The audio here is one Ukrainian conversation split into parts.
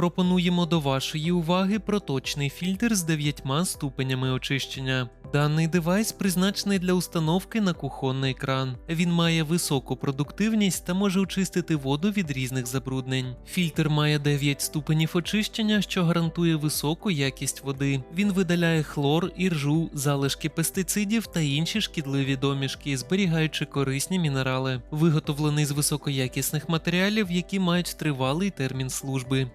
Пропонуємо до вашої уваги проточний фільтр з 9 ступенями очищення. Даний девайс призначений для установки на кухонний кран. Він має високу продуктивність та може очистити воду від різних забруднень. Фільтр має 9 ступенів очищення, що гарантує високу якість води. Він видаляє хлор, іржу, залишки пестицидів та інші шкідливі домішки, зберігаючи корисні мінерали. Виготовлений з високоякісних матеріалів, які мають тривалий термін служби.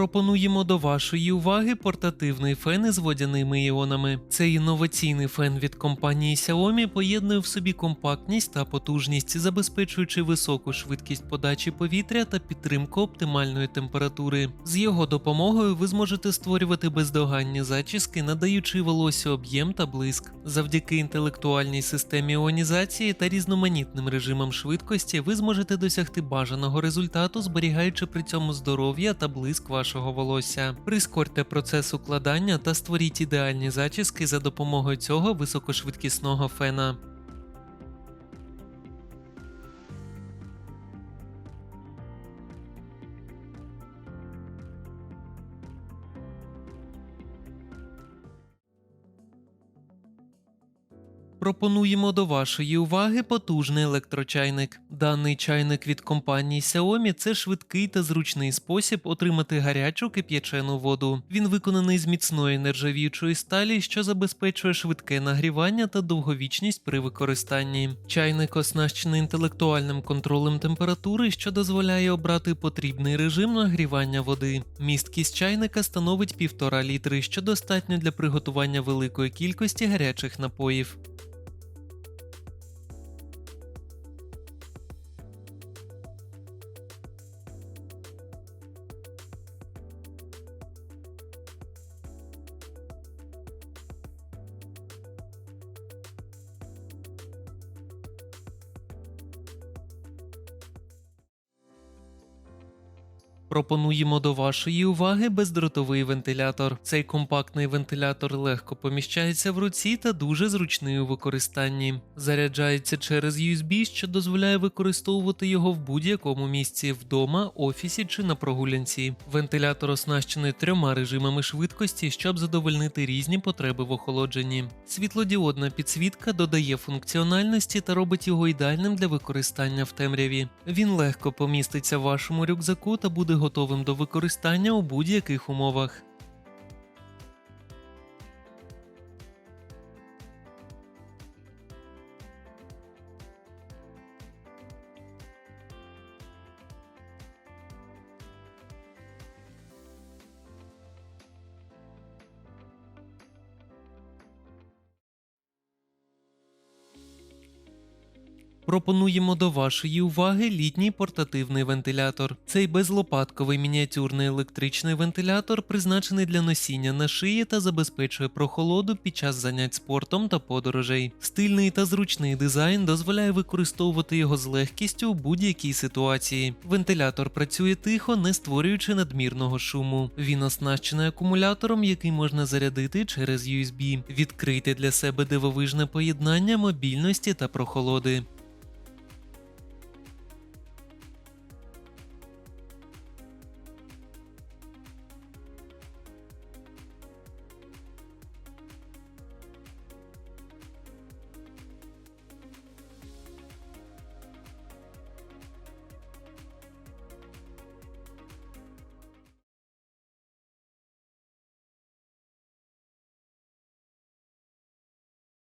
Пропонуємо до вашої уваги портативний фен із водяними іонами. Цей інноваційний фен від компанії Xiaomi поєднує в собі компактність та потужність, забезпечуючи високу швидкість подачі повітря та підтримку оптимальної температури. З його допомогою ви зможете створювати бездоганні зачіски, надаючи волосю об'єм та блиск. Завдяки інтелектуальній системі іонізації та різноманітним режимам швидкості ви зможете досягти бажаного результату, зберігаючи при цьому здоров'я та блиск вашого волосся. Прискорте процес укладання та створіть ідеальні зачіски за допомогою цього високошвидкісного фена. Пропонуємо до вашої уваги потужний електрочайник. Даний чайник від компанії Xiaomi – це швидкий та зручний спосіб отримати гарячу кип'ячену воду. Він виконаний з міцної нержавіючої сталі, що забезпечує швидке нагрівання та довговічність при використанні. Чайник оснащений інтелектуальним контролем температури, що дозволяє обрати потрібний режим нагрівання води. Місткість чайника становить 1,5 літри, що достатньо для приготування великої кількості гарячих напоїв. Пропонуємо до вашої уваги бездротовий вентилятор. Цей компактний вентилятор легко поміщається в руці та дуже зручний у використанні. Заряджається через USB, що дозволяє використовувати його в будь-якому місці вдома, офісі чи на прогулянці. Вентилятор оснащений трьома режимами швидкості, щоб задовольнити різні потреби в охолодженні. Світлодіодна підсвітка додає функціональності та робить його ідеальним для використання в темряві. Він легко поміститься в вашому рюкзаку та буде готовим до використання у будь-яких умовах. Пропонуємо до вашої уваги літній портативний вентилятор. Цей безлопатковий мініатюрний електричний вентилятор призначений для носіння на шиї та забезпечує прохолоду під час занять спортом та подорожей. Стильний та зручний дизайн дозволяє використовувати його з легкістю у будь-якій ситуації. Вентилятор працює тихо, не створюючи надмірного шуму. Він оснащений акумулятором, який можна зарядити через USB. Відкрийте для себе дивовижне поєднання мобільності та прохолоди.